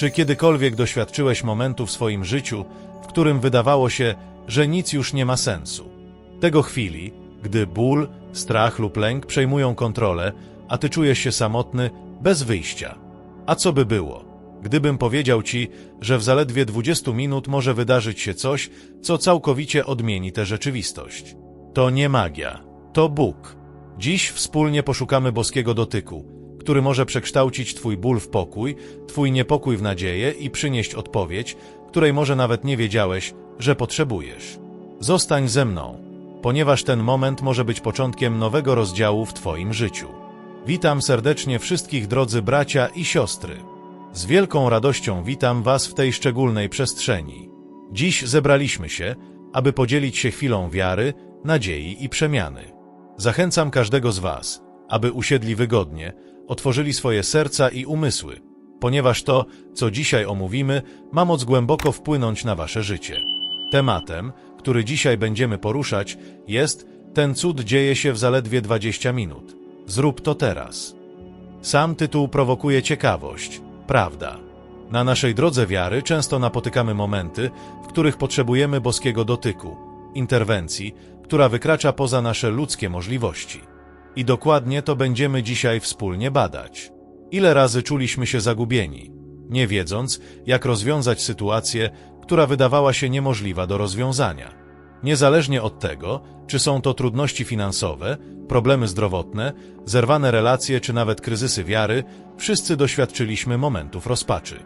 Czy kiedykolwiek doświadczyłeś momentu w swoim życiu, w którym wydawało się, że nic już nie ma sensu? Tego chwili, gdy ból, strach lub lęk przejmują kontrolę, a ty czujesz się samotny, bez wyjścia. A co by było, gdybym powiedział ci, że w zaledwie 20 minut może wydarzyć się coś, co całkowicie odmieni tę rzeczywistość? To nie magia, to Bóg. Dziś wspólnie poszukamy boskiego dotyku, który może przekształcić Twój ból w pokój, Twój niepokój w nadzieję i przynieść odpowiedź, której może nawet nie wiedziałeś, że potrzebujesz. Zostań ze mną, ponieważ ten moment może być początkiem nowego rozdziału w Twoim życiu. Witam serdecznie wszystkich drodzy bracia i siostry. Z wielką radością witam Was w tej szczególnej przestrzeni. Dziś zebraliśmy się, aby podzielić się chwilą wiary, nadziei i przemiany. Zachęcam każdego z Was, aby usiedli wygodnie, otworzyli swoje serca i umysły, ponieważ to, co dzisiaj omówimy, ma moc głęboko wpłynąć na Wasze życie. Tematem, który dzisiaj będziemy poruszać, jest Ten cud dzieje się w zaledwie 20 minut. Zrób to teraz. Sam tytuł prowokuje ciekawość, prawda? Na naszej drodze wiary często napotykamy momenty, w których potrzebujemy boskiego dotyku, interwencji, która wykracza poza nasze ludzkie możliwości. I dokładnie to będziemy dzisiaj wspólnie badać. Ile razy czuliśmy się zagubieni, nie wiedząc, jak rozwiązać sytuację, która wydawała się niemożliwa do rozwiązania. Niezależnie od tego, czy są to trudności finansowe, problemy zdrowotne, zerwane relacje czy nawet kryzysy wiary, wszyscy doświadczyliśmy momentów rozpaczy.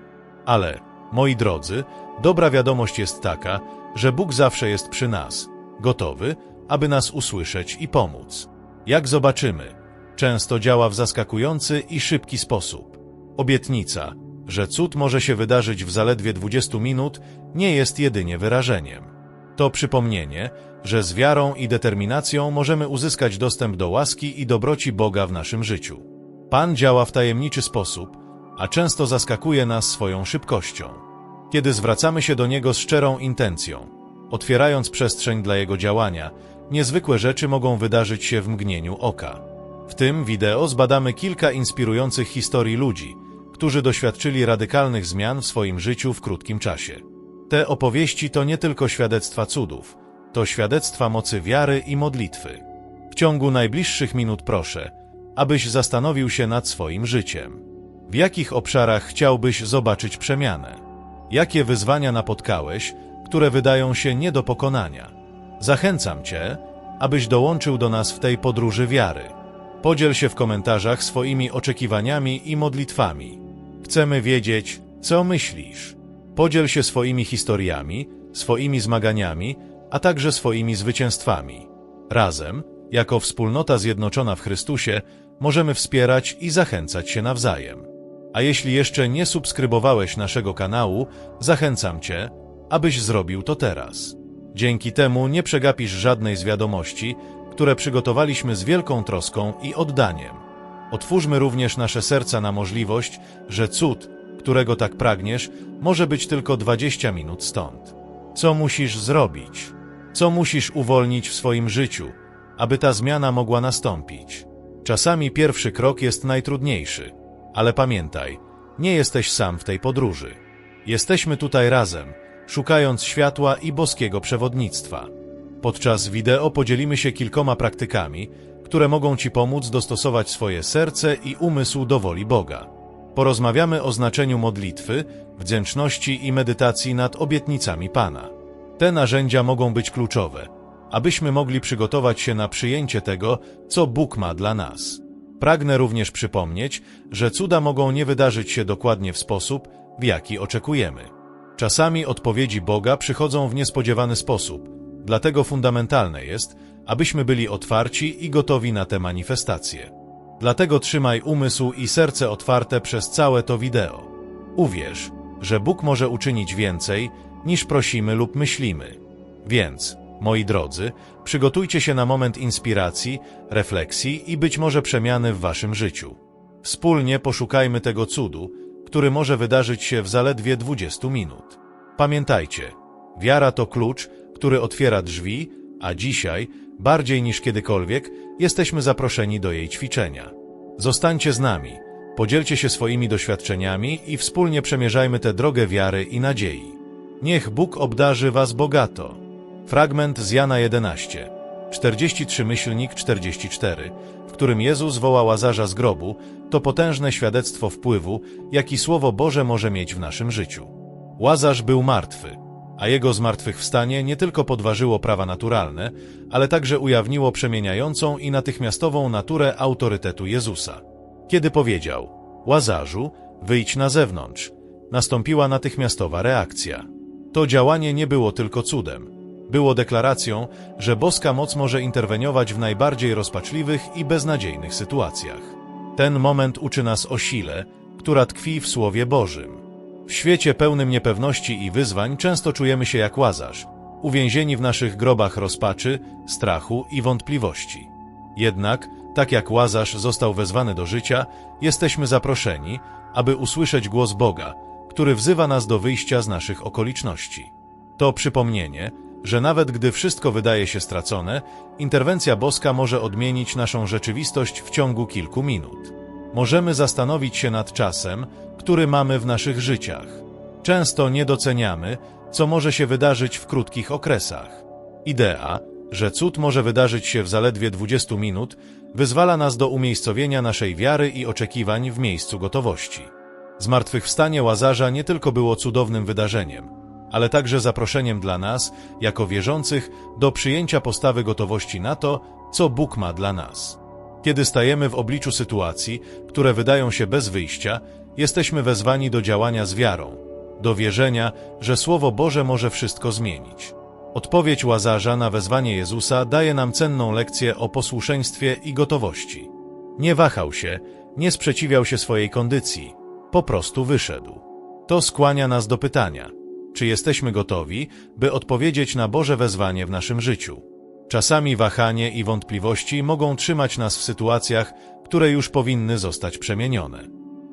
Ale, moi drodzy, dobra wiadomość jest taka, że Bóg zawsze jest przy nas, gotowy, aby nas usłyszeć i pomóc. Jak zobaczymy, często działa w zaskakujący i szybki sposób. Obietnica, że cud może się wydarzyć w zaledwie 20 minut, nie jest jedynie wyrażeniem. To przypomnienie, że z wiarą i determinacją możemy uzyskać dostęp do łaski i dobroci Boga w naszym życiu. Pan działa w tajemniczy sposób, a często zaskakuje nas swoją szybkością. Kiedy zwracamy się do Niego z szczerą intencją, otwierając przestrzeń dla Jego działania, niezwykłe rzeczy mogą wydarzyć się w mgnieniu oka. W tym wideo zbadamy kilka inspirujących historii ludzi, którzy doświadczyli radykalnych zmian w swoim życiu w krótkim czasie. Te opowieści to nie tylko świadectwa cudów, to świadectwa mocy wiary i modlitwy. W ciągu najbliższych minut proszę, abyś zastanowił się nad swoim życiem. W jakich obszarach chciałbyś zobaczyć przemianę? Jakie wyzwania napotkałeś, które wydają się nie do pokonania? Zachęcam Cię, abyś dołączył do nas w tej podróży wiary. Podziel się w komentarzach swoimi oczekiwaniami i modlitwami. Chcemy wiedzieć, co myślisz. Podziel się swoimi historiami, swoimi zmaganiami, a także swoimi zwycięstwami. Razem, jako wspólnota zjednoczona w Chrystusie, możemy wspierać i zachęcać się nawzajem. A jeśli jeszcze nie subskrybowałeś naszego kanału, zachęcam Cię, abyś zrobił to teraz. Dzięki temu nie przegapisz żadnej z wiadomości, które przygotowaliśmy z wielką troską i oddaniem. Otwórzmy również nasze serca na możliwość, że cud, którego tak pragniesz, może być tylko 20 minut stąd. Co musisz zrobić? Co musisz uwolnić w swoim życiu, aby ta zmiana mogła nastąpić? Czasami pierwszy krok jest najtrudniejszy, ale pamiętaj, nie jesteś sam w tej podróży. Jesteśmy tutaj razem, szukając światła i boskiego przewodnictwa. Podczas wideo podzielimy się kilkoma praktykami, które mogą Ci pomóc dostosować swoje serce i umysł do woli Boga. Porozmawiamy o znaczeniu modlitwy, wdzięczności i medytacji nad obietnicami Pana. Te narzędzia mogą być kluczowe, abyśmy mogli przygotować się na przyjęcie tego, co Bóg ma dla nas. Pragnę również przypomnieć, że cuda mogą nie wydarzyć się dokładnie w sposób, w jaki oczekujemy. Czasami odpowiedzi Boga przychodzą w niespodziewany sposób, dlatego fundamentalne jest, abyśmy byli otwarci i gotowi na te manifestacje. Dlatego trzymaj umysł i serce otwarte przez całe to wideo. Uwierz, że Bóg może uczynić więcej, niż prosimy lub myślimy. Więc, moi drodzy, przygotujcie się na moment inspiracji, refleksji i być może przemiany w waszym życiu. Wspólnie poszukajmy tego cudu, który może wydarzyć się w zaledwie 20 minut. Pamiętajcie, wiara to klucz, który otwiera drzwi, a dzisiaj, bardziej niż kiedykolwiek, jesteśmy zaproszeni do jej ćwiczenia. Zostańcie z nami, Podzielcie się swoimi doświadczeniami i wspólnie przemierzajmy tę drogę wiary i nadziei. Niech Bóg obdarzy was bogato. Fragment z Jana 11, 43 myślnik 44, w którym Jezus woła Łazarza z grobu, to potężne świadectwo wpływu, jaki Słowo Boże może mieć w naszym życiu. Łazarz był martwy, a jego zmartwychwstanie nie tylko podważyło prawa naturalne, ale także ujawniło przemieniającą i natychmiastową naturę autorytetu Jezusa. Kiedy powiedział, Łazarzu, wyjdź na zewnątrz, nastąpiła natychmiastowa reakcja. To działanie nie było tylko cudem. Było deklaracją, że boska moc może interweniować w najbardziej rozpaczliwych i beznadziejnych sytuacjach. Ten moment uczy nas o sile, która tkwi w Słowie Bożym. W świecie pełnym niepewności i wyzwań często czujemy się jak łazarz, uwięzieni w naszych grobach rozpaczy, strachu i wątpliwości. Jednak, tak jak łazarz został wezwany do życia, jesteśmy zaproszeni, aby usłyszeć głos Boga, który wzywa nas do wyjścia z naszych okoliczności. To przypomnienie, że nawet gdy wszystko wydaje się stracone, interwencja boska może odmienić naszą rzeczywistość w ciągu kilku minut. Możemy zastanowić się nad czasem, który mamy w naszych życiach. Często nie doceniamy, co może się wydarzyć w krótkich okresach. Idea, że cud może wydarzyć się w zaledwie 20 minut, wyzwala nas do umiejscowienia naszej wiary i oczekiwań w miejscu gotowości. Zmartwychwstanie Łazarza nie tylko było cudownym wydarzeniem, ale także zaproszeniem dla nas, jako wierzących, do przyjęcia postawy gotowości na to, co Bóg ma dla nas. Kiedy stajemy w obliczu sytuacji, które wydają się bez wyjścia, jesteśmy wezwani do działania z wiarą, do wierzenia, że Słowo Boże może wszystko zmienić. Odpowiedź Łazarza na wezwanie Jezusa daje nam cenną lekcję o posłuszeństwie i gotowości. Nie wahał się, nie sprzeciwiał się swojej kondycji, po prostu wyszedł. To skłania nas do pytania, czy jesteśmy gotowi, by odpowiedzieć na Boże wezwanie w naszym życiu. Czasami wahanie i wątpliwości mogą trzymać nas w sytuacjach, które już powinny zostać przemienione.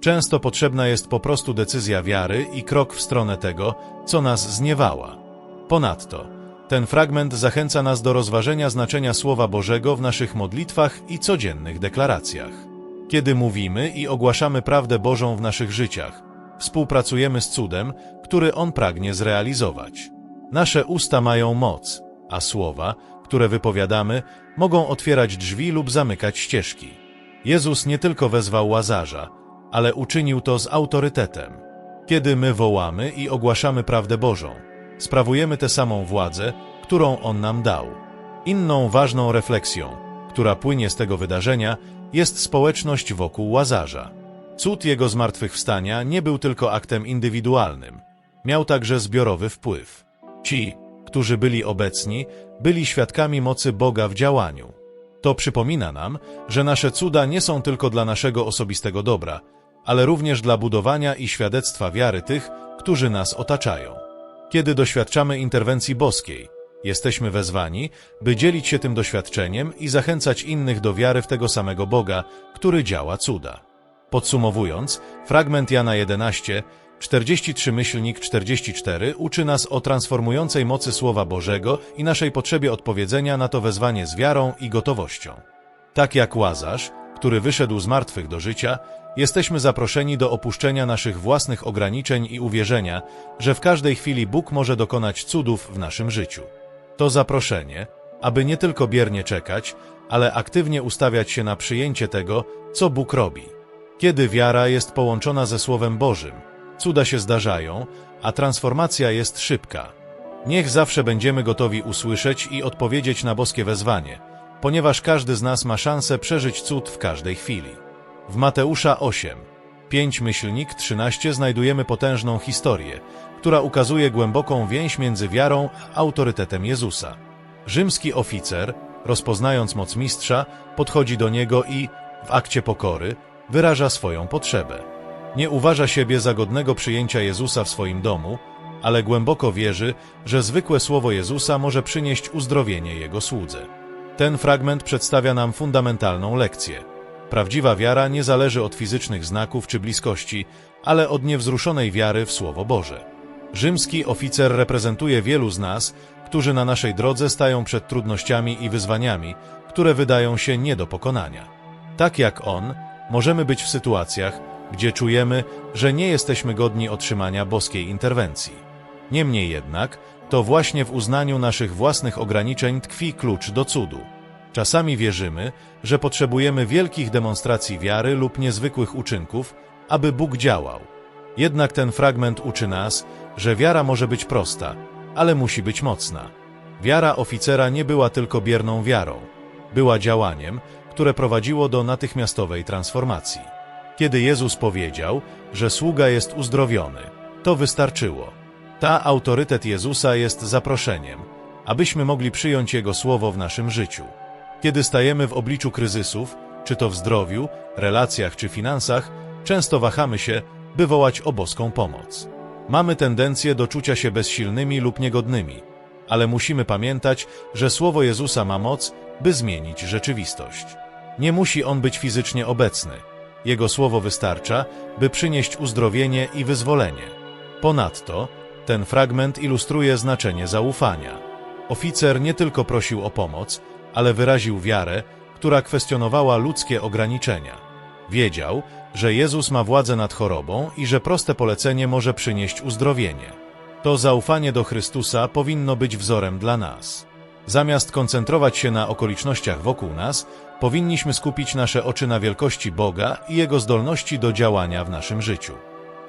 Często potrzebna jest po prostu decyzja wiary i krok w stronę tego, co nas zniewała. Ponadto, ten fragment zachęca nas do rozważenia znaczenia Słowa Bożego w naszych modlitwach i codziennych deklaracjach. Kiedy mówimy i ogłaszamy prawdę Bożą w naszych życiach, współpracujemy z cudem, który On pragnie zrealizować. Nasze usta mają moc, a słowa, które wypowiadamy, mogą otwierać drzwi lub zamykać ścieżki. Jezus nie tylko wezwał Łazarza, ale uczynił to z autorytetem. Kiedy my wołamy i ogłaszamy prawdę Bożą, sprawujemy tę samą władzę, którą On nam dał. Inną ważną refleksją, która płynie z tego wydarzenia, jest społeczność wokół Łazarza. Cud jego zmartwychwstania nie był tylko aktem indywidualnym. Miał także zbiorowy wpływ. Ci, którzy byli obecni, byli świadkami mocy Boga w działaniu. To przypomina nam, że nasze cuda nie są tylko dla naszego osobistego dobra, ale również dla budowania i świadectwa wiary tych, którzy nas otaczają. Kiedy doświadczamy interwencji boskiej, jesteśmy wezwani, by dzielić się tym doświadczeniem i zachęcać innych do wiary w tego samego Boga, który działa cuda. Podsumowując, fragment Jana 11, 43 myślnik 44 uczy nas o transformującej mocy Słowa Bożego i naszej potrzebie odpowiedzenia na to wezwanie z wiarą i gotowością. Tak jak Łazarz, który wyszedł z martwych do życia, jesteśmy zaproszeni do opuszczenia naszych własnych ograniczeń i uwierzenia, że w każdej chwili Bóg może dokonać cudów w naszym życiu. To zaproszenie, aby nie tylko biernie czekać, ale aktywnie ustawiać się na przyjęcie tego, co Bóg robi. Kiedy wiara jest połączona ze Słowem Bożym, cuda się zdarzają, a transformacja jest szybka. Niech zawsze będziemy gotowi usłyszeć i odpowiedzieć na boskie wezwanie, ponieważ każdy z nas ma szansę przeżyć cud w każdej chwili. W Mateusza 8, 5 myślnik 13 znajdujemy potężną historię, która ukazuje głęboką więź między wiarą a autorytetem Jezusa. Rzymski oficer, rozpoznając moc mistrza, podchodzi do niego i, w akcie pokory, wyraża swoją potrzebę. Nie uważa siebie za godnego przyjęcia Jezusa w swoim domu, ale głęboko wierzy, że zwykłe słowo Jezusa może przynieść uzdrowienie Jego słudze. Ten fragment przedstawia nam fundamentalną lekcję. Prawdziwa wiara nie zależy od fizycznych znaków czy bliskości, ale od niewzruszonej wiary w Słowo Boże. Rzymski oficer reprezentuje wielu z nas, którzy na naszej drodze stają przed trudnościami i wyzwaniami, które wydają się nie do pokonania. Tak jak on, możemy być w sytuacjach, gdzie czujemy, że nie jesteśmy godni otrzymania boskiej interwencji. Niemniej jednak, to właśnie w uznaniu naszych własnych ograniczeń tkwi klucz do cudu. Czasami wierzymy, że potrzebujemy wielkich demonstracji wiary lub niezwykłych uczynków, aby Bóg działał. Jednak ten fragment uczy nas, że wiara może być prosta, ale musi być mocna. Wiara oficera nie była tylko bierną wiarą. Była działaniem, które prowadziło do natychmiastowej transformacji. Kiedy Jezus powiedział, że sługa jest uzdrowiony, to wystarczyło. Ta autorytet Jezusa jest zaproszeniem, abyśmy mogli przyjąć Jego słowo w naszym życiu. Kiedy stajemy w obliczu kryzysów, czy to w zdrowiu, relacjach czy finansach, często wahamy się, by wołać o boską pomoc. Mamy tendencję do czucia się bezsilnymi lub niegodnymi, ale musimy pamiętać, że słowo Jezusa ma moc, by zmienić rzeczywistość. Nie musi on być fizycznie obecny. Jego słowo wystarcza, by przynieść uzdrowienie i wyzwolenie. Ponadto, ten fragment ilustruje znaczenie zaufania. Oficer nie tylko prosił o pomoc, ale wyraził wiarę, która kwestionowała ludzkie ograniczenia. Wiedział, że Jezus ma władzę nad chorobą i że proste polecenie może przynieść uzdrowienie. To zaufanie do Chrystusa powinno być wzorem dla nas. Zamiast koncentrować się na okolicznościach wokół nas, powinniśmy skupić nasze oczy na wielkości Boga i Jego zdolności do działania w naszym życiu.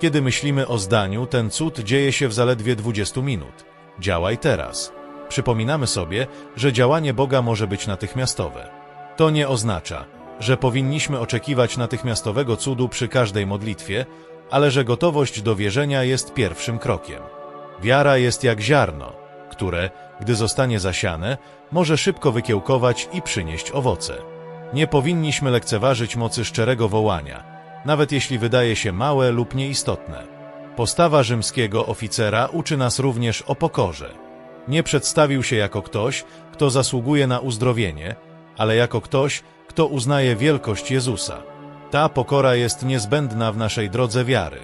Kiedy myślimy o zdaniu, ten cud dzieje się w zaledwie 20 minut. Działaj teraz. Przypominamy sobie, że działanie Boga może być natychmiastowe. To nie oznacza, że powinniśmy oczekiwać natychmiastowego cudu przy każdej modlitwie, ale że gotowość do wierzenia jest pierwszym krokiem. Wiara jest jak ziarno, które, gdy zostanie zasiane, może szybko wykiełkować i przynieść owoce. Nie powinniśmy lekceważyć mocy szczerego wołania, nawet jeśli wydaje się małe lub nieistotne. Postawa rzymskiego oficera uczy nas również o pokorze. Nie przedstawił się jako ktoś, kto zasługuje na uzdrowienie, ale jako ktoś, kto uznaje wielkość Jezusa. Ta pokora jest niezbędna w naszej drodze wiary.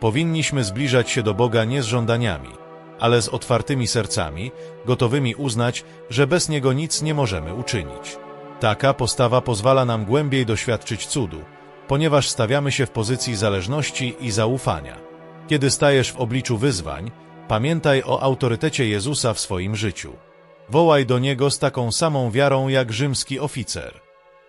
Powinniśmy zbliżać się do Boga nie z żądaniami, ale z otwartymi sercami, gotowymi uznać, że bez Niego nic nie możemy uczynić. Taka postawa pozwala nam głębiej doświadczyć cudu, ponieważ stawiamy się w pozycji zależności i zaufania. Kiedy stajesz w obliczu wyzwań, pamiętaj o autorytecie Jezusa w swoim życiu. Wołaj do Niego z taką samą wiarą jak rzymski oficer.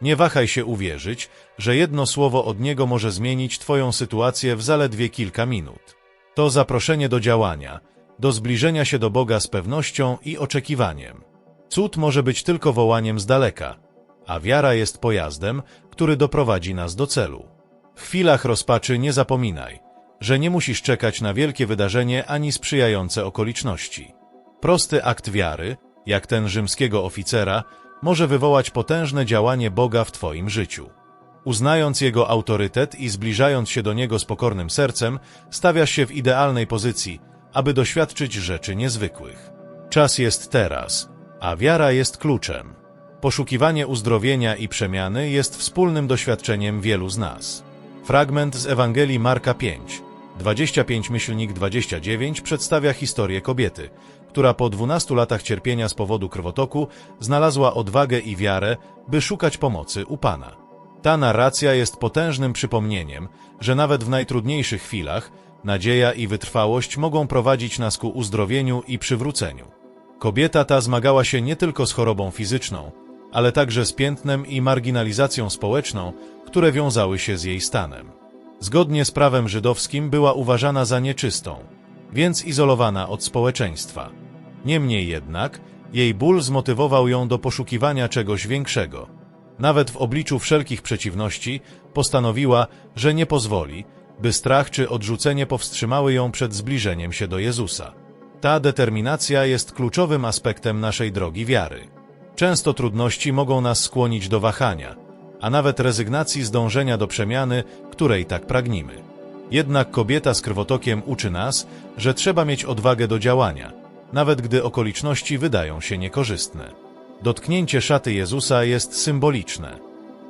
Nie wahaj się uwierzyć, że jedno słowo od Niego może zmienić Twoją sytuację w zaledwie kilka minut. To zaproszenie do działania, do zbliżenia się do Boga z pewnością i oczekiwaniem. Cud może być tylko wołaniem z daleka, a wiara jest pojazdem, który doprowadzi nas do celu. W chwilach rozpaczy nie zapominaj, że nie musisz czekać na wielkie wydarzenie ani sprzyjające okoliczności. Prosty akt wiary, jak ten rzymskiego oficera, może wywołać potężne działanie Boga w Twoim życiu. Uznając Jego autorytet i zbliżając się do Niego z pokornym sercem, stawiasz się w idealnej pozycji, aby doświadczyć rzeczy niezwykłych. Czas jest teraz, a wiara jest kluczem. Poszukiwanie uzdrowienia i przemiany jest wspólnym doświadczeniem wielu z nas. Fragment z Ewangelii Marka 5, 25-29 przedstawia historię kobiety, która po 12 latach cierpienia z powodu krwotoku znalazła odwagę i wiarę, by szukać pomocy u Pana. Ta narracja jest potężnym przypomnieniem, że nawet w najtrudniejszych chwilach nadzieja i wytrwałość mogą prowadzić nas ku uzdrowieniu i przywróceniu. Kobieta ta zmagała się nie tylko z chorobą fizyczną, ale także z piętnem i marginalizacją społeczną, które wiązały się z jej stanem. Zgodnie z prawem żydowskim była uważana za nieczystą, więc izolowana od społeczeństwa. Niemniej jednak, jej ból zmotywował ją do poszukiwania czegoś większego. Nawet w obliczu wszelkich przeciwności postanowiła, że nie pozwoli, by strach czy odrzucenie powstrzymały ją przed zbliżeniem się do Jezusa. Ta determinacja jest kluczowym aspektem naszej drogi wiary. Często trudności mogą nas skłonić do wahania, a nawet rezygnacji z dążenia do przemiany, której tak pragnimy. Jednak kobieta z krwotokiem uczy nas, że trzeba mieć odwagę do działania, nawet gdy okoliczności wydają się niekorzystne. Dotknięcie szaty Jezusa jest symboliczne.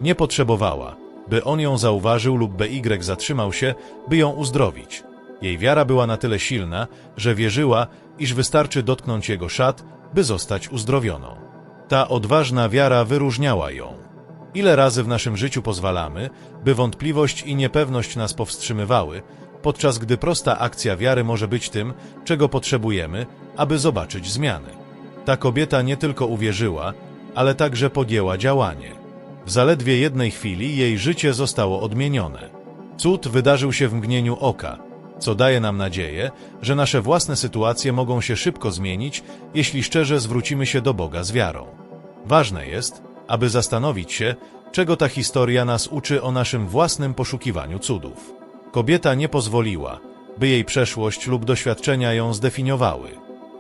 Nie potrzebowała, by on ją zauważył lub BY zatrzymał się, by ją uzdrowić. Jej wiara była na tyle silna, że wierzyła, iż wystarczy dotknąć jego szat, by zostać uzdrowioną. Ta odważna wiara wyróżniała ją. Ile razy w naszym życiu pozwalamy, by wątpliwość i niepewność nas powstrzymywały, podczas gdy prosta akcja wiary może być tym, czego potrzebujemy, aby zobaczyć zmiany. Ta kobieta nie tylko uwierzyła, ale także podjęła działanie. W zaledwie jednej chwili jej życie zostało odmienione. Cud wydarzył się w mgnieniu oka, co daje nam nadzieję, że nasze własne sytuacje mogą się szybko zmienić, jeśli szczerze zwrócimy się do Boga z wiarą. Ważne jest, aby zastanowić się, czego ta historia nas uczy o naszym własnym poszukiwaniu cudów. Kobieta nie pozwoliła, by jej przeszłość lub doświadczenia ją zdefiniowały.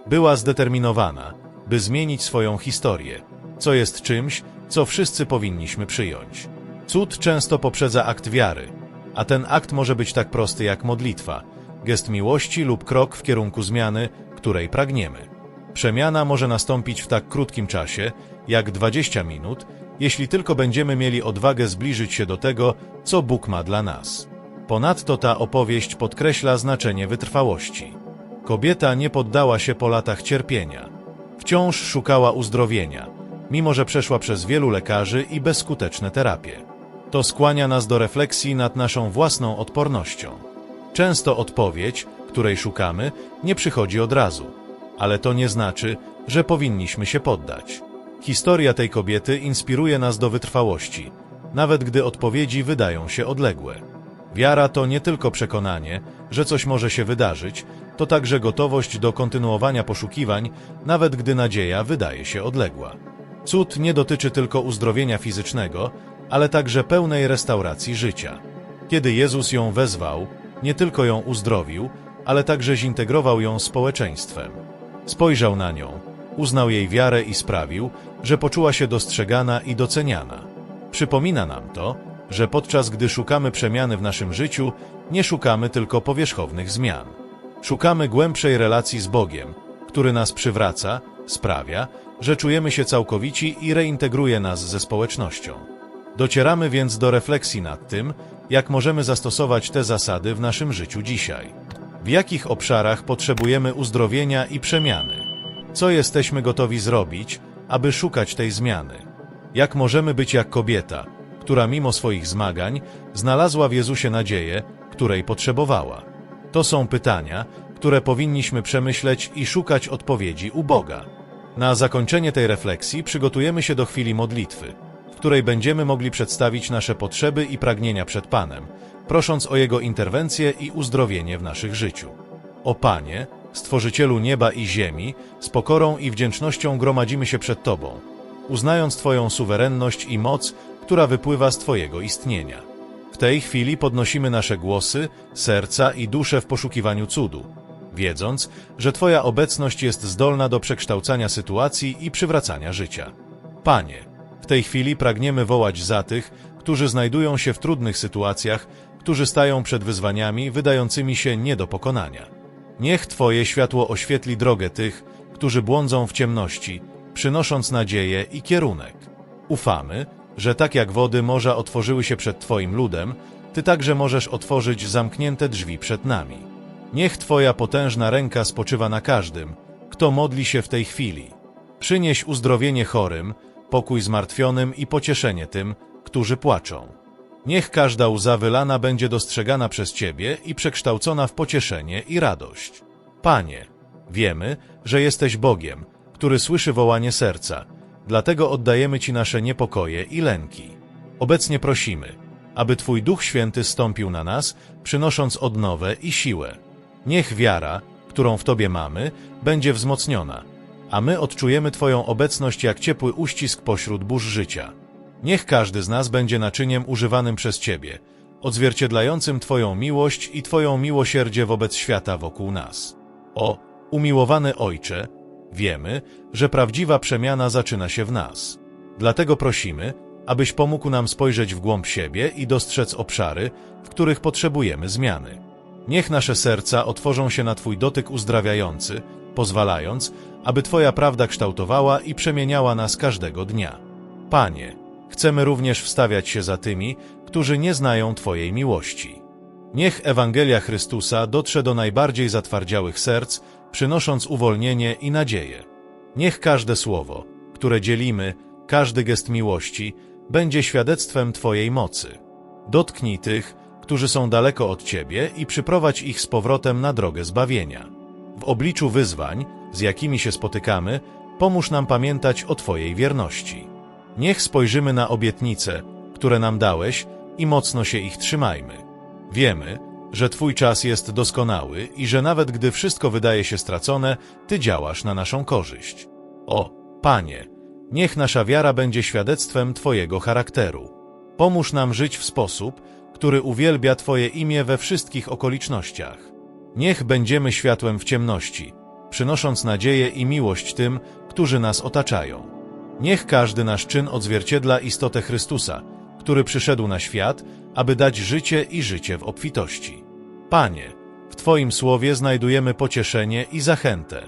Była zdeterminowana, by zmienić swoją historię, co jest czymś, co wszyscy powinniśmy przyjąć. Cud często poprzedza akt wiary, a ten akt może być tak prosty jak modlitwa, gest miłości lub krok w kierunku zmiany, której pragniemy. Przemiana może nastąpić w tak krótkim czasie, jak 20 minut, jeśli tylko będziemy mieli odwagę zbliżyć się do tego, co Bóg ma dla nas. Ponadto ta opowieść podkreśla znaczenie wytrwałości. Kobieta nie poddała się po latach cierpienia. Wciąż szukała uzdrowienia, mimo że przeszła przez wielu lekarzy i bezskuteczne terapie. To skłania nas do refleksji nad naszą własną odpornością. Często odpowiedź, której szukamy, nie przychodzi od razu, ale to nie znaczy, że powinniśmy się poddać. Historia tej kobiety inspiruje nas do wytrwałości, nawet gdy odpowiedzi wydają się odległe. Wiara to nie tylko przekonanie, że coś może się wydarzyć, to także gotowość do kontynuowania poszukiwań, nawet gdy nadzieja wydaje się odległa. Cud nie dotyczy tylko uzdrowienia fizycznego, ale także pełnej restauracji życia. Kiedy Jezus ją wezwał, nie tylko ją uzdrowił, ale także zintegrował ją społeczeństwem. Spojrzał na nią, uznał jej wiarę i sprawił, że poczuła się dostrzegana i doceniana. Przypomina nam to, że podczas gdy szukamy przemiany w naszym życiu, nie szukamy tylko powierzchownych zmian. Szukamy głębszej relacji z Bogiem, który nas przywraca, sprawia, że czujemy się całkowici i reintegruje nas ze społecznością. Docieramy więc do refleksji nad tym, jak możemy zastosować te zasady w naszym życiu dzisiaj. W jakich obszarach potrzebujemy uzdrowienia i przemiany? Co jesteśmy gotowi zrobić, aby szukać tej zmiany? Jak możemy być jak kobieta, która mimo swoich zmagań znalazła w Jezusie nadzieję, której potrzebowała? To są pytania, które powinniśmy przemyśleć i szukać odpowiedzi u Boga. Na zakończenie tej refleksji przygotujemy się do chwili modlitwy, w której będziemy mogli przedstawić nasze potrzeby i pragnienia przed Panem, prosząc o Jego interwencję i uzdrowienie w naszych życiu. O Panie, Stworzycielu nieba i ziemi, z pokorą i wdzięcznością gromadzimy się przed Tobą, uznając Twoją suwerenność i moc, która wypływa z Twojego istnienia. W tej chwili podnosimy nasze głosy, serca i dusze w poszukiwaniu cudu, wiedząc, że Twoja obecność jest zdolna do przekształcania sytuacji i przywracania życia. Panie, w tej chwili pragniemy wołać za tych, którzy znajdują się w trudnych sytuacjach, którzy stają przed wyzwaniami wydającymi się nie do pokonania. Niech Twoje światło oświetli drogę tych, którzy błądzą w ciemności, przynosząc nadzieję i kierunek. Ufamy, że tak jak wody morza otworzyły się przed Twoim ludem, Ty także możesz otworzyć zamknięte drzwi przed nami. Niech Twoja potężna ręka spoczywa na każdym, kto modli się w tej chwili. Przynieś uzdrowienie chorym, pokój zmartwionym i pocieszenie tym, którzy płaczą. Niech każda łza wylana będzie dostrzegana przez Ciebie i przekształcona w pocieszenie i radość. Panie, wiemy, że jesteś Bogiem, który słyszy wołanie serca, dlatego oddajemy Ci nasze niepokoje i lęki. Obecnie prosimy, aby Twój Duch Święty stąpił na nas, przynosząc odnowę i siłę. Niech wiara, którą w Tobie mamy, będzie wzmocniona, a my odczujemy Twoją obecność jak ciepły uścisk pośród burz życia. Niech każdy z nas będzie naczyniem używanym przez Ciebie, odzwierciedlającym Twoją miłość i Twoją miłosierdzie wobec świata wokół nas. O, umiłowany Ojcze, wiemy, że prawdziwa przemiana zaczyna się w nas. Dlatego prosimy, abyś pomógł nam spojrzeć w głąb siebie i dostrzec obszary, w których potrzebujemy zmiany. Niech nasze serca otworzą się na Twój dotyk uzdrawiający, pozwalając, aby Twoja prawda kształtowała i przemieniała nas każdego dnia. Panie, chcemy również wstawiać się za tymi, którzy nie znają Twojej miłości. Niech Ewangelia Chrystusa dotrze do najbardziej zatwardziałych serc, przynosząc uwolnienie i nadzieję. Niech każde słowo, które dzielimy, każdy gest miłości, będzie świadectwem Twojej mocy. Dotknij tych, którzy są daleko od Ciebie i przyprowadź ich z powrotem na drogę zbawienia. W obliczu wyzwań, z jakimi się spotykamy, pomóż nam pamiętać o Twojej wierności. Niech spojrzymy na obietnice, które nam dałeś i mocno się ich trzymajmy. Wiemy, że Twój czas jest doskonały i że nawet gdy wszystko wydaje się stracone, Ty działasz na naszą korzyść. O, Panie, niech nasza wiara będzie świadectwem Twojego charakteru. Pomóż nam żyć w sposób, który uwielbia Twoje imię we wszystkich okolicznościach. Niech będziemy światłem w ciemności, przynosząc nadzieję i miłość tym, którzy nas otaczają. Niech każdy nasz czyn odzwierciedla istotę Chrystusa, który przyszedł na świat, aby dać życie i życie w obfitości. Panie, w Twoim słowie znajdujemy pocieszenie i zachętę.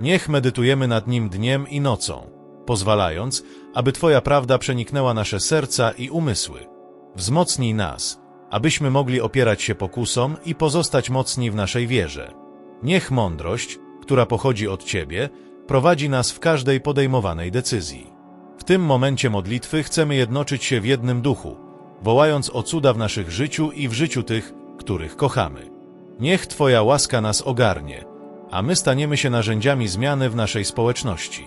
Niech medytujemy nad nim dniem i nocą, pozwalając, aby Twoja prawda przeniknęła nasze serca i umysły. Wzmocnij nas, abyśmy mogli opierać się pokusom i pozostać mocni w naszej wierze. Niech mądrość, która pochodzi od Ciebie, prowadzi nas w każdej podejmowanej decyzji. W tym momencie modlitwy chcemy jednoczyć się w jednym duchu, wołając o cuda w naszych życiu i w życiu tych, których kochamy. Niech Twoja łaska nas ogarnie, a my staniemy się narzędziami zmiany w naszej społeczności.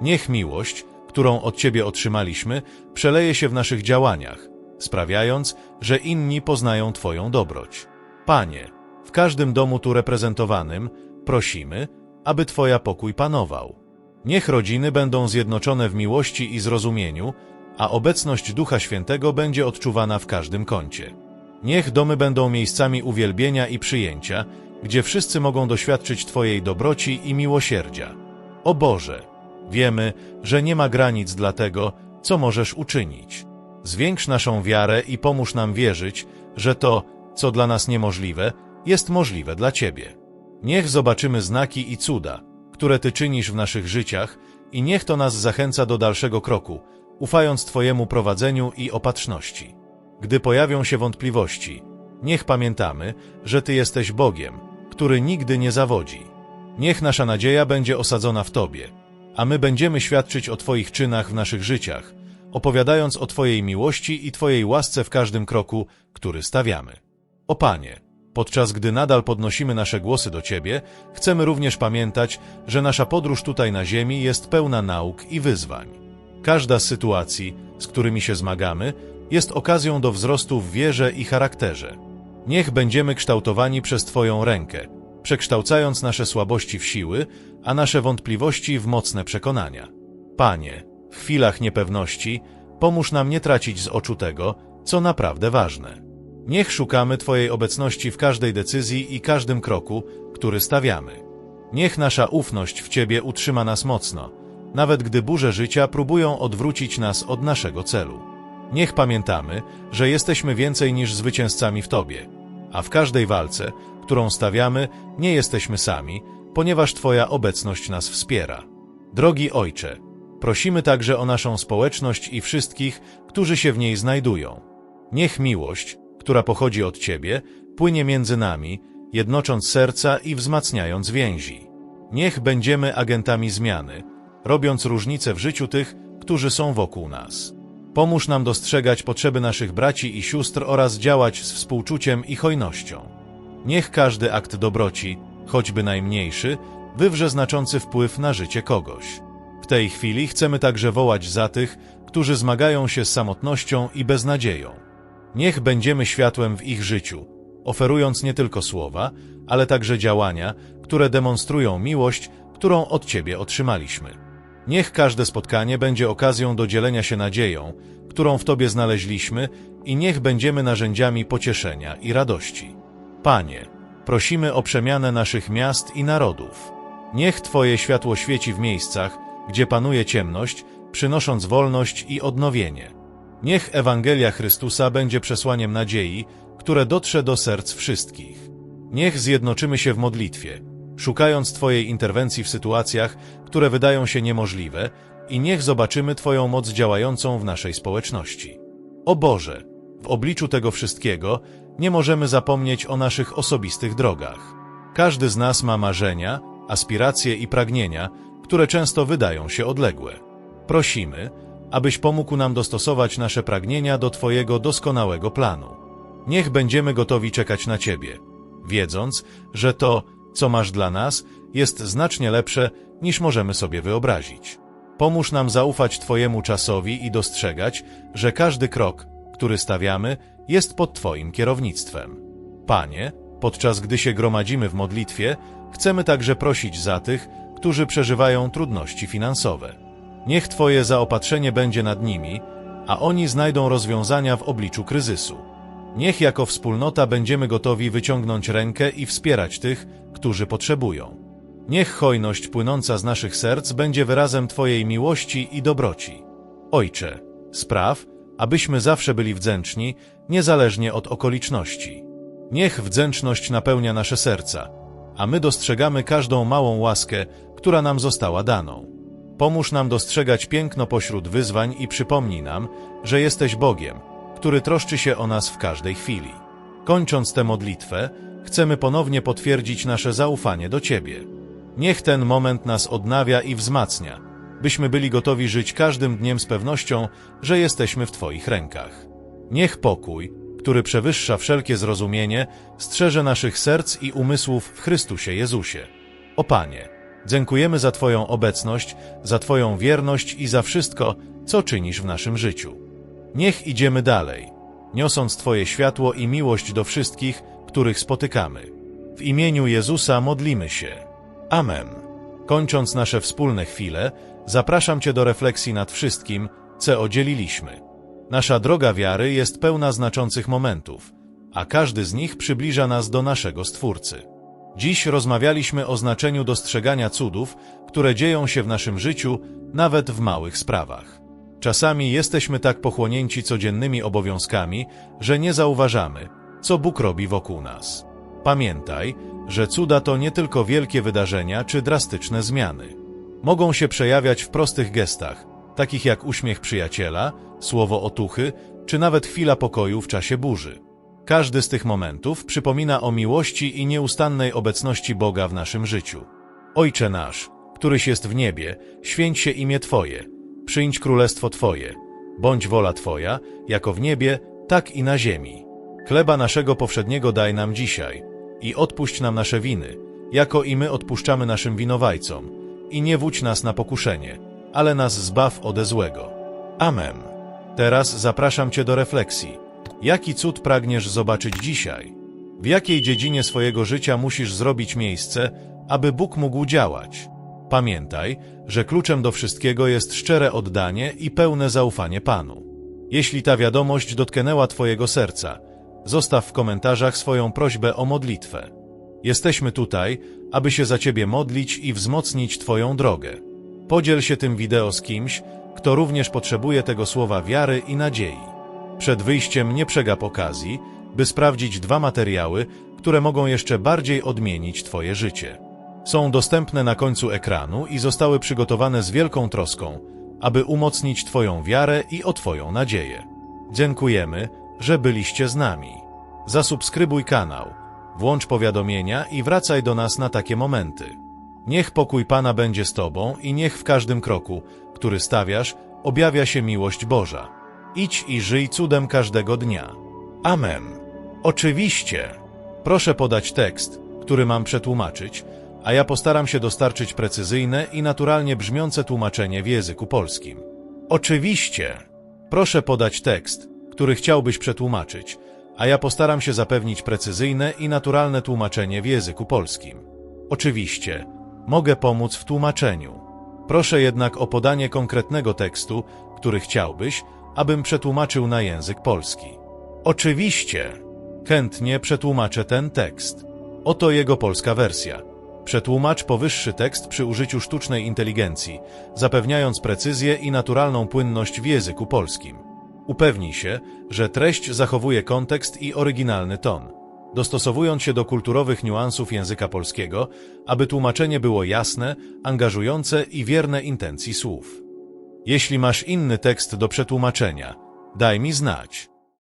Niech miłość, którą od Ciebie otrzymaliśmy, przeleje się w naszych działaniach, sprawiając, że inni poznają Twoją dobroć. Panie, w każdym domu tu reprezentowanym prosimy, aby Twoja pokój panował. Niech rodziny będą zjednoczone w miłości i zrozumieniu, a obecność Ducha Świętego będzie odczuwana w każdym kącie. Niech domy będą miejscami uwielbienia i przyjęcia, gdzie wszyscy mogą doświadczyć Twojej dobroci i miłosierdzia. O Boże, wiemy, że nie ma granic dla tego, co możesz uczynić. Zwiększ naszą wiarę i pomóż nam wierzyć, że to, co dla nas niemożliwe, jest możliwe dla Ciebie. Niech zobaczymy znaki i cuda, które Ty czynisz w naszych życiach i niech to nas zachęca do dalszego kroku, ufając Twojemu prowadzeniu i opatrzności. Gdy pojawią się wątpliwości, niech pamiętamy, że Ty jesteś Bogiem, który nigdy nie zawodzi. Niech nasza nadzieja będzie osadzona w Tobie, a my będziemy świadczyć o Twoich czynach w naszych życiach, opowiadając o Twojej miłości i Twojej łasce w każdym kroku, który stawiamy. O Panie, podczas gdy nadal podnosimy nasze głosy do Ciebie, chcemy również pamiętać, że nasza podróż tutaj na Ziemi jest pełna nauk i wyzwań. Każda z sytuacji, z którymi się zmagamy, jest okazją do wzrostu w wierze i charakterze. Niech będziemy kształtowani przez Twoją rękę, przekształcając nasze słabości w siły, a nasze wątpliwości w mocne przekonania. Panie, w chwilach niepewności pomóż nam nie tracić z oczu tego, co naprawdę ważne. Niech szukamy Twojej obecności w każdej decyzji i każdym kroku, który stawiamy. Niech nasza ufność w Ciebie utrzyma nas mocno, nawet gdy burze życia próbują odwrócić nas od naszego celu. Niech pamiętamy, że jesteśmy więcej niż zwycięzcami w Tobie, a w każdej walce, którą stawiamy, nie jesteśmy sami, ponieważ Twoja obecność nas wspiera. Drogi Ojcze, prosimy także o naszą społeczność i wszystkich, którzy się w niej znajdują. Niech miłość, która pochodzi od Ciebie, płynie między nami, jednocząc serca i wzmacniając więzi. Niech będziemy agentami zmiany, robiąc różnice w życiu tych, którzy są wokół nas. Pomóż nam dostrzegać potrzeby naszych braci i sióstr oraz działać z współczuciem i hojnością. Niech każdy akt dobroci, choćby najmniejszy, wywrze znaczący wpływ na życie kogoś. Tej chwili chcemy także wołać za tych, którzy zmagają się z samotnością i beznadzieją. Niech będziemy światłem w ich życiu, oferując nie tylko słowa, ale także działania, które demonstrują miłość, którą od Ciebie otrzymaliśmy. Niech każde spotkanie będzie okazją do dzielenia się nadzieją, którą w Tobie znaleźliśmy i niech będziemy narzędziami pocieszenia i radości. Panie, prosimy o przemianę naszych miast i narodów. Niech Twoje światło świeci w miejscach, gdzie panuje ciemność, przynosząc wolność i odnowienie. Niech Ewangelia Chrystusa będzie przesłaniem nadziei, które dotrze do serc wszystkich. Niech zjednoczymy się w modlitwie, szukając Twojej interwencji w sytuacjach, które wydają się niemożliwe i niech zobaczymy Twoją moc działającą w naszej społeczności. O Boże, w obliczu tego wszystkiego nie możemy zapomnieć o naszych osobistych drogach. Każdy z nas ma marzenia, aspiracje i pragnienia, które często wydają się odległe. Prosimy, abyś pomógł nam dostosować nasze pragnienia do Twojego doskonałego planu. Niech będziemy gotowi czekać na Ciebie, wiedząc, że to, co masz dla nas, jest znacznie lepsze, niż możemy sobie wyobrazić. Pomóż nam zaufać Twojemu czasowi i dostrzegać, że każdy krok, który stawiamy, jest pod Twoim kierownictwem. Panie, podczas gdy się gromadzimy w modlitwie, chcemy także prosić za tych, którzy przeżywają trudności finansowe. Niech Twoje zaopatrzenie będzie nad nimi, a oni znajdą rozwiązania w obliczu kryzysu. Niech jako wspólnota będziemy gotowi wyciągnąć rękę i wspierać tych, którzy potrzebują. Niech hojność płynąca z naszych serc będzie wyrazem Twojej miłości i dobroci. Ojcze, spraw, abyśmy zawsze byli wdzięczni, niezależnie od okoliczności. Niech wdzięczność napełnia nasze serca, a my dostrzegamy każdą małą łaskę, która nam została daną. Pomóż nam dostrzegać piękno pośród wyzwań i przypomnij nam, że jesteś Bogiem, który troszczy się o nas w każdej chwili. Kończąc tę modlitwę, chcemy ponownie potwierdzić nasze zaufanie do Ciebie. Niech ten moment nas odnawia i wzmacnia, byśmy byli gotowi żyć każdym dniem z pewnością, że jesteśmy w Twoich rękach. Niech pokój, który przewyższa wszelkie zrozumienie, strzeże naszych serc i umysłów w Chrystusie Jezusie. O Panie, dziękujemy za Twoją obecność, za Twoją wierność i za wszystko, co czynisz w naszym życiu. Niech idziemy dalej, niosąc Twoje światło i miłość do wszystkich, których spotykamy. W imieniu Jezusa modlimy się. Amen. Kończąc nasze wspólne chwile, zapraszam Cię do refleksji nad wszystkim, co oddzieliliśmy. Nasza droga wiary jest pełna znaczących momentów, a każdy z nich przybliża nas do naszego Stwórcy. Dziś rozmawialiśmy o znaczeniu dostrzegania cudów, które dzieją się w naszym życiu, nawet w małych sprawach. Czasami jesteśmy tak pochłonięci codziennymi obowiązkami, że nie zauważamy, co Bóg robi wokół nas. Pamiętaj, że cuda to nie tylko wielkie wydarzenia czy drastyczne zmiany. Mogą się przejawiać w prostych gestach, takich jak uśmiech przyjaciela, słowo otuchy, czy nawet chwila pokoju w czasie burzy. Każdy z tych momentów przypomina o miłości i nieustannej obecności Boga w naszym życiu. Ojcze nasz, któryś jest w niebie, święć się imię Twoje, przyjdź królestwo Twoje, bądź wola Twoja, jako w niebie, tak i na ziemi. Chleba naszego powszedniego daj nam dzisiaj i odpuść nam nasze winy, jako i my odpuszczamy naszym winowajcom. I nie wódź nas na pokuszenie, ale nas zbaw ode złego. Amen. Teraz zapraszam Cię do refleksji. Jaki cud pragniesz zobaczyć dzisiaj? W jakiej dziedzinie swojego życia musisz zrobić miejsce, aby Bóg mógł działać? Pamiętaj, że kluczem do wszystkiego jest szczere oddanie i pełne zaufanie Panu. Jeśli ta wiadomość dotknęła Twojego serca, zostaw w komentarzach swoją prośbę o modlitwę. Jesteśmy tutaj, aby się za Ciebie modlić i wzmocnić Twoją drogę. Podziel się tym wideo z kimś, kto również potrzebuje tego słowa wiary i nadziei. Przed wyjściem nie przegap okazji, by sprawdzić dwa materiały, które mogą jeszcze bardziej odmienić Twoje życie. Są dostępne na końcu ekranu i zostały przygotowane z wielką troską, aby umocnić Twoją wiarę i o Twoją nadzieję. Dziękujemy, że byliście z nami. Zasubskrybuj kanał, włącz powiadomienia i wracaj do nas na takie momenty. Niech pokój Pana będzie z Tobą i niech w każdym kroku, który stawiasz, objawia się miłość Boża. Idź i żyj cudem każdego dnia. Amen. Oczywiście. Proszę podać tekst, który mam przetłumaczyć, a ja postaram się dostarczyć precyzyjne i naturalnie brzmiące tłumaczenie w języku polskim. Oczywiście. Proszę podać tekst, który chciałbyś przetłumaczyć, a ja postaram się zapewnić precyzyjne i naturalne tłumaczenie w języku polskim. Oczywiście, mogę pomóc w tłumaczeniu. Proszę jednak o podanie konkretnego tekstu, który chciałbyś, abym przetłumaczył na język polski. Oczywiście, chętnie przetłumaczę ten tekst. Oto jego polska wersja. Przetłumacz powyższy tekst przy użyciu sztucznej inteligencji, zapewniając precyzję i naturalną płynność w języku polskim. Upewnij się, że treść zachowuje kontekst i oryginalny ton, dostosowując się do kulturowych niuansów języka polskiego, aby tłumaczenie było jasne, angażujące i wierne intencji słów. Jeśli masz inny tekst do przetłumaczenia, daj mi znać.